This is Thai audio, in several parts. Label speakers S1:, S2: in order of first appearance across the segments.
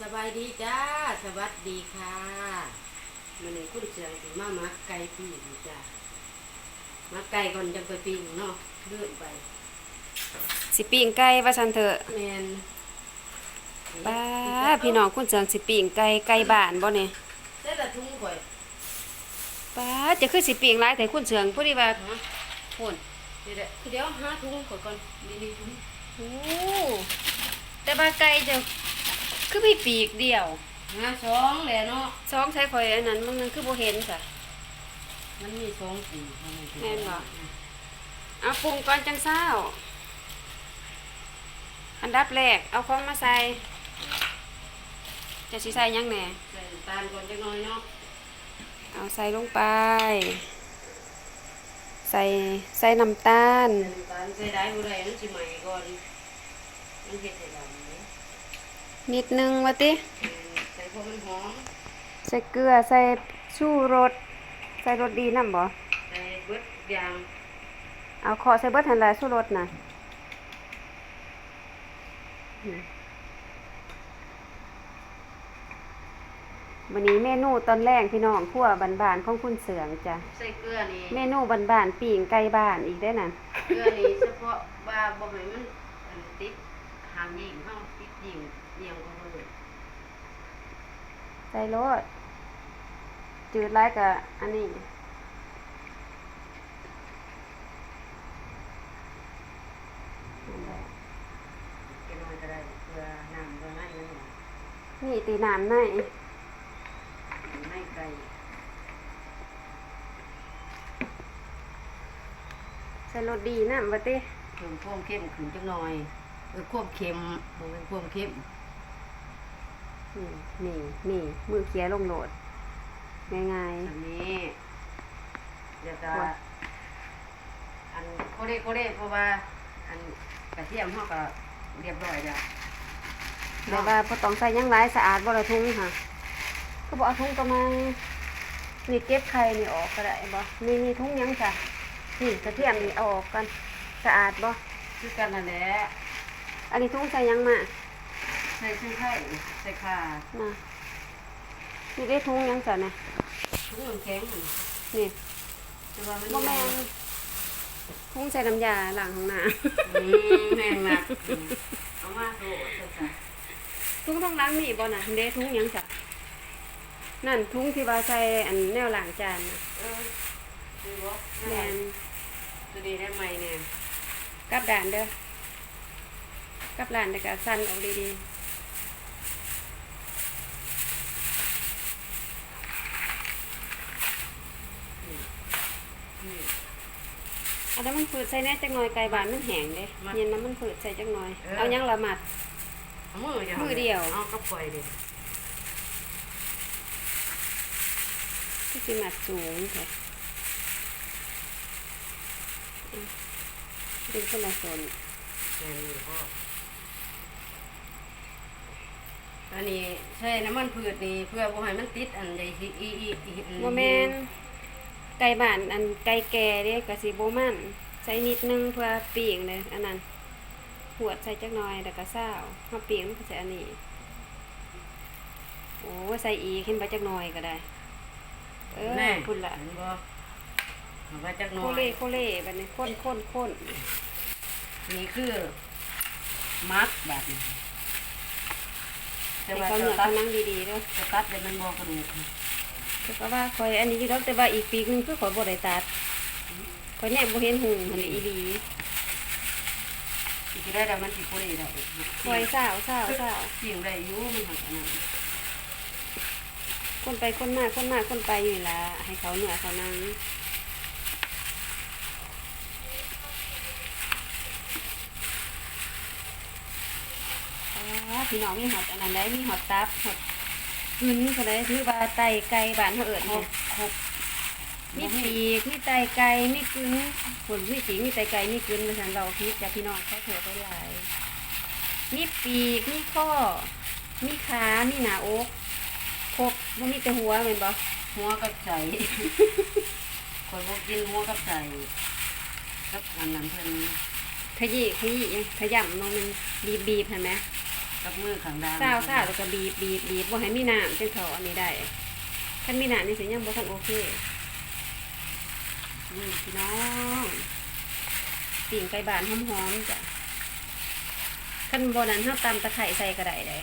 S1: สบายดีจ้า สวัสดีค่ะมันนี้คุณเสือถึงมามักไก่ปีกจ้ามักไก่ก่อนจะไปปีกเนาะเลื่อนไป
S2: สิปิ้งไก่ว่าซั่นเถอะ
S1: แมน
S2: ป้าพี่น้องคุณเสืองสิปิ้งไก่ไก่บ้านบ่เนี่ย
S1: ได้ละทุ่งข่อย
S2: ป้าจะคือสิปิ้งหลายแต่คุณเสืองผู้ที่ว่า
S1: ฮะ
S2: พุ่น
S1: เดี๋ยวๆเดี๋ยวหาทุ่งข่อยก่อนนี่นี่ทุ่ง
S2: โอ้แต่ว่าไก่จะ คือมีปีกเดียว
S1: หาสองแหละเนาะ
S2: สองใช้ข่อยอันนั้นมันนึงคือบ่เห็นจ้ะ
S1: มันมีสองปีก
S2: แม่นบ่ เอาปรุงก่อนจังเช้า อันดับแรกเอาของมาใส่ จะสิใส่หยังแหน่
S1: ใส่น้ำตาลก่อนจักหน่อยเนาะ
S2: เอาใส่ลงไป ใส่ใส่น้ำตาล
S1: ใส่น้ำตาลใส่ได้บ่ได้มันสิใหม่ก่อนมันเฮ็ดให้ดำเด้
S2: นิดนึงว่าติ
S1: แม่นใส่พวกมันหอม
S2: ใส่เกลือใส่ชูรสใส่รสดีนำบ่
S1: ใส่เบิดอย่าง
S2: เอาขอใส่เบิดหั่นล่ะชูรสน่ะอืมวันนี้เมนูตอนแรกพี่น้องครัวบ้านๆของคุณเสืองจ้ะ
S1: ใส่เกลือนี่
S2: เมนูบ้านๆปิ่งไก่บ้านอีกได้อน่ะ
S1: เกลือนี่เฉพาะว่าบ่ให้มันอันติดหางยิงเฮาติดยิง เอียงก็เบิ่ง
S2: ใส่รสจืดไรกับอันนี้
S1: กินน้อยก็ได้เกลือน้ำเกลือในนั่นแหละ
S2: นี่ตีน้ำใน
S1: ในไก่
S2: ใส่รสดีน้ำบัติ
S1: เพิ่มความเข้มขึ้นจักหน่อยเออความเค็มบ่แม่นความเข้ม
S2: นี่นี่นี่มือเคียลงโหลด ง่าย
S1: อันนี้ เดี๋ยวก็
S2: ว่า
S1: อันโคเรโคเรเพราะว่าอันกระเทียมเฮาก็เรียบร้อยแล้ว
S2: ๆแต่ว่าพอต้องใส่หยังไรสะอาดบ่ละทุ่งค่ะ ก็บอกเอาทุ่งประมาณนี่เก็บไข่นี่ออกก็ได้บ่นี่นี่ทุ่งหยังจ้ะนี่กระเทียมนี่เอาออกกัน สะอาดบ่
S1: คือกันนั่นแหละ
S2: อันนี้ทุ่งใส่หยังมา
S1: ใส่ซื้อไข่ใส่ข่า
S2: น่ะนี่ได้ทุ่งหยังจ้ะเนี่ย
S1: ถุงน้ำแข็ง
S2: นี่
S1: แต่ว่ามัน
S2: บ่แม่นทุ่งใส่น้ำยาล้างห้องน้
S1: อืมแห้งหนักอืมเอามาโซ่ใส่ค่ะำ
S2: ทุ่งต้องล้างนี่บ่น่ะเด้ทุ่งหยังจ้ะนั่นทุ่งที่ว่าใส่อันแนวล้างจานน่ะ
S1: เออดูบ่
S2: แม่น
S1: ตัวนี้ได้ไหมเนี่ย
S2: กลับด่านเด้อกลับร้านเด้อก็สั่นออกดีๆ อันนั้นมันฝืดใส่แหน่จักหน่อยไก่บานมันแห้งเด้เย็นน้ำมันฝืดใส่จักหน่อย เอาหยังละหมัด
S1: เอามือเดียว
S2: มือเดียว
S1: เอากระปล่อยเดียว
S2: ที่สิหมัดสูงแท้อืมดึงคนละส่วน
S1: แม่นี่พ่ออันนี้ใช่น้ำมันพืชนี่เพื่อบ่ให้มันติดอันใดอีอีอีอีอัน
S2: โมแมน ไก่บ้านอันไก่แก่เด้กะสิโบมันใส่นิดนึงเพื่อปีกเลยอันนั้นหวดใส่จักหน่อยแล้วก็เศร้าเฮาปีกมันก็ใส่อันนี้โอ้ใส่อีกขึ้นไปจักหน่อยก็ได้ เออ
S1: แน่
S2: พุ่นละ
S1: เห็นบ่เอาไว้จักหน่
S2: โค
S1: อย
S2: เล่โคเล่แบบนี้ข้นข้นข้น
S1: นี่คือ มัดแบบนี้
S2: ให้
S1: แต่ว่า
S2: เขาเหนื
S1: จะ
S2: อ
S1: ตั
S2: เขา
S1: ด
S2: นั่งดีๆเด้อ
S1: จะตัดเลยมันบ่กระดูก
S2: แต่ก็ว่าคอยอันนี้อยู่ดอกแต่ว่าอีกปีกนึงคือข่อยบ่ได้ตัดข่อยแนบบ่เห็นหุงหั่นอีหลี
S1: สิได้แล้วมันสิบ่ได้ได้
S2: คอยเศร้าเศร้าเศร้า
S1: เสียงได้อยู่มันหักอันนั้น
S2: คนไปคนมาคนมาคนไปอยู่ละให้เขาเหนือเขานั่งอ่าพี่น้องมีหอดอันนั้นได้มีหอดตับหอด กึนก็ได้ถือว่าไตไก่บ้านเขาเอิญ
S1: ครบครบ
S2: มีปีกมีไตไก่มีกึนผลมีปีกมีไตไก่มีกึนมาสันเราคิดจากพี่น้องเขาเถิดได้หลายมีปีกมีข้อ มีขามีหน้าอกครบมันมีแต่หัวเหมือนบ่
S1: หัวกับใจคนบ่กินหัวกับใจกับอันนั้นเพิ่น
S2: ขยี้ขยี้ขยำมันมันบีบบีบเห็นไหม
S1: กับมือข้างดาง
S2: ซาวซาวแล้วก็บีบบีบบีบบ่ให้มีน้ำจังเถาอันนี้ได้คันมีน้ำนี่สิยังบ่ทันโอเคนี่พี่น้องปิ่งไก่บานหอมๆจ้ะคันบ่นั้นเฮาตำตะไคร้ใส่ก็ได้เด้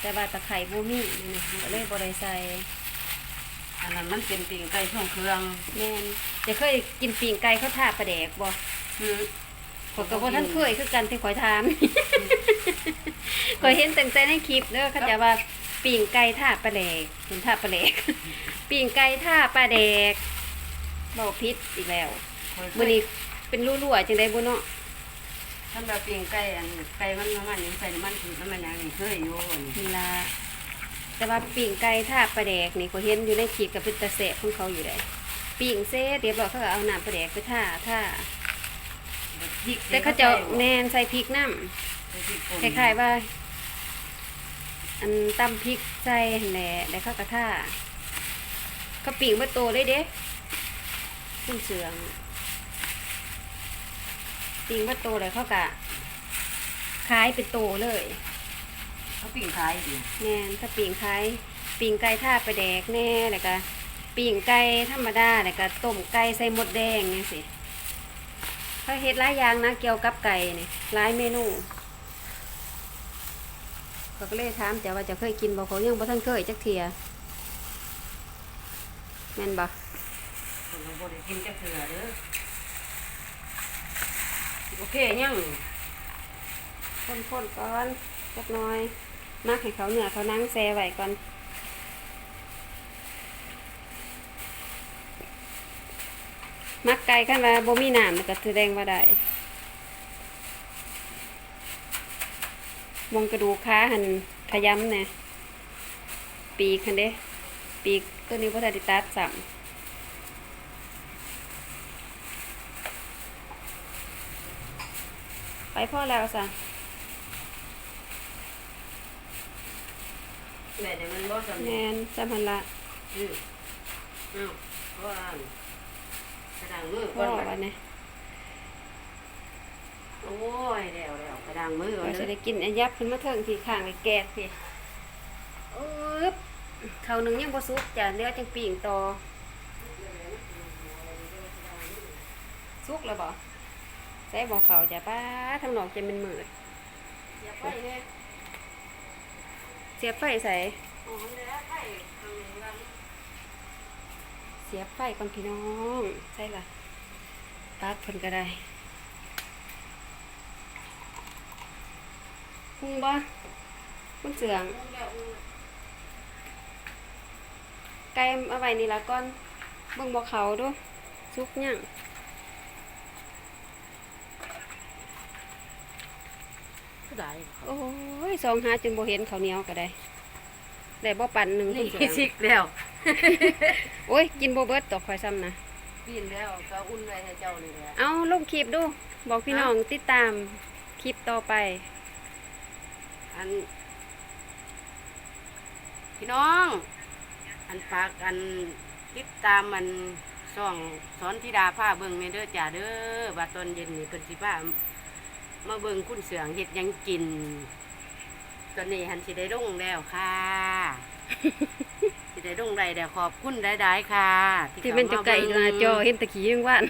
S2: แต่ว่าตะไคร้บ่มีนี่ก็เลยบ่ได้ใส่
S1: อันนั้นมันเป็นปิ่งไก่ช่องเครื่อง
S2: แม่นจะเคยกินปิ่งไก่เขาทาปลาแดกบ่
S1: คือ
S2: ข้อยก็บ่ทันเคยคือกันที่ข่อยถามข่อยเห็นตั้งแต่ในคลิปเด้อเขาจะว่าปิ่งไก่ท่าปลาแดกคุณท่าปลาแดกปิ่งไก่ท่าปลาแดกเบาพิษอีกแล้วมื้อนี้เป็นรั่วๆจังได๋บ่เนาะ
S1: ท่านแบบปิ่งไก่อันไก่มันน้ำมันยังใส่น้ำมันคือน้ำมันยังนี่เคยอยู่นี่
S2: นี่ล่ะแต่ว่าปิ่งไก่ท่าปลาแดกนี่ข่อยเห็นอยู่ในคลิปก็เป็นตะแสบของเขาอยู่ได้ปิ่งเสร็จเรียบร้อยเขาก็เอาน้ำปลาแดกไปท่าท่า
S1: พริก
S2: แต่เขาเจะแนนใส่พริกน้ำคล้ายๆว่า อันตำพริกใส่หั่นแหละแล้วเขากระท่าเขาปิ่งมาโตเลยเด้ขึ้นเสืองปิ่งมาโตเลยเขากะขายเป็นโตเลย
S1: เขาปิ่งขายดิ
S2: แน่นถ้าปิ่งขายปิ่งไก่ท่าไปแดกแน่แล้วก็ปิ่งไก่ธรรมดาแล้วก็ต้มไก่ใส่หมดแดงนี่สิ เขาเฮ็ดหลายอย่างนะเกี่ยวกับไก่นี่หลายเมนูเขาก็เลยถามแต่ว่าจะเคยกินบ่เขายังบ่ทันเคยจักเทียแม่นบ่
S1: คนเราบ่ได้กินจักเถื่อเด้อโอเคยัง
S2: คนๆก่อนจักหน่อยมักให้เขาเนื้อเขานั่งแซ่ไว้ก่อน มักไก่คันว่าบ่มีน้ำมันก็แสดงว่าได้มองกระดูกขาหันขยำเนี่ยปีกคันเด้ ปีกตัวนี้บ่ทันได้ตัดซ้ํไปพ่อแล้วซะ
S1: แม่เนี่ยมันบ่สำ
S2: แม่นจำหันละ
S1: อือเอ้าเพราะว่าอัน กระดังมือ
S2: พ่
S1: ก่
S2: อ
S1: อน
S2: วันนี้
S1: โอ้ยแล้วแล้วกระดังมือก่อน
S2: เราจะ
S1: เด้
S2: ได้
S1: อ
S2: กินอันยับขึ้นมาเทิงที่ข้างเลยแกะสิอึ๊บเขาวหนึ่งยังบ่สุกจ้ะเหลือจังปีงต่อสุกแล้วบ่ใส่บ่เขาจ้ะป้าทางนอกจะเป็นมืด
S1: อย่าไปเด้อ
S2: เสียบไฟใส่
S1: อ๋อแล้วไปทางนี้ว่า
S2: เสียบไฟก่อนพี่น้องใช่ล่ะตักเพิ่นก็ได้พุงบ่คุณเสืองไก่เอาไว้นี่ละก่อนเบิ่งบ่เขาดูสุกยัง
S1: ผู้ใด
S2: โอ้ยสองหาจนบ่เห็นข้าวเหนียวก็ได้ได้บ่ปั่นหนึ่ง
S1: นี่
S2: คุณเสือ
S1: สิกแล้ว
S2: โอ้ยกินบ่เบิดตอกข่อยซ้ำนะ
S1: ปีนแล้วก็อุ่นไว้ให้เจ้านี่แหละ
S2: เอาลงคลิปดู บอกพี่น้องติดตามคลิปต่อไป
S1: อัน พี่น้อง อันฝากอันติดตามมันช่องสอนธิดาผ้าเบิ่งในเด้อจ่าเด้อว่าตอนเย็นนี่เพิ่นสิพามาเบิ่งคุณเสืองเฮ็ดหยังกิน ตอนนี้หันสิได้ลงแล้วค่ะสิ ได้ลงได้แล้วขอบคุณได้ๆค่ะ
S2: ที่เป็นเจ้าไก่หนาจอเห็นตะขี้ยังว่าน